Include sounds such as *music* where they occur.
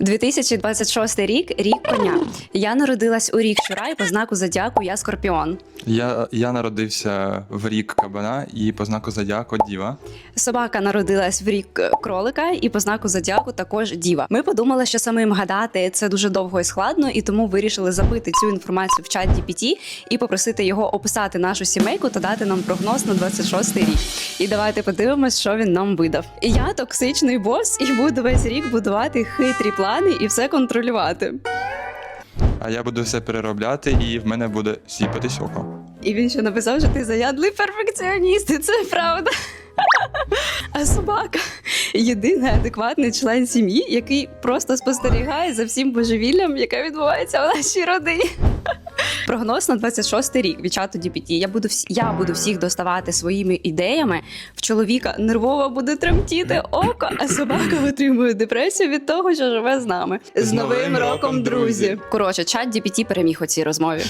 2026 рік рік коня. Я народилась у рік щура і по знаку зодіаку я скорпіон. Я, я народився в рік кабана і по знаку зодіаку діва. Собака народилась в рік е, кролика і по знаку зодіаку також діва. Ми подумали, що самим гадати це дуже довго і складно, і тому вирішили забити цю інформацію в чат GPT і попросити його описати нашу сімейку та дати нам прогноз на 26 рік. І давайте подивимось, що він нам видав. Я токсичний бос і буду весь рік будувати хитрі плани і все контролювати. А я буду все переробляти, і в мене буде сіпатись око. І він ще написав, що ти заядлий перфекціоніст, і це правда. *laughs* А собака єдиний адекватний член сім'ї, який просто спостерігає за всім божевіллям, яке відбувається в нашій родині. Прогноз на 26 рік від чату GPT. Я буду всі, я буду всіх доставати своїми ідеями. В чоловіка нервово буде тремтіти око, а собака отримує депресію від того, що живе з нами. З, новим роком, друзі! Коротше, чат GPT переміг у цій розмові.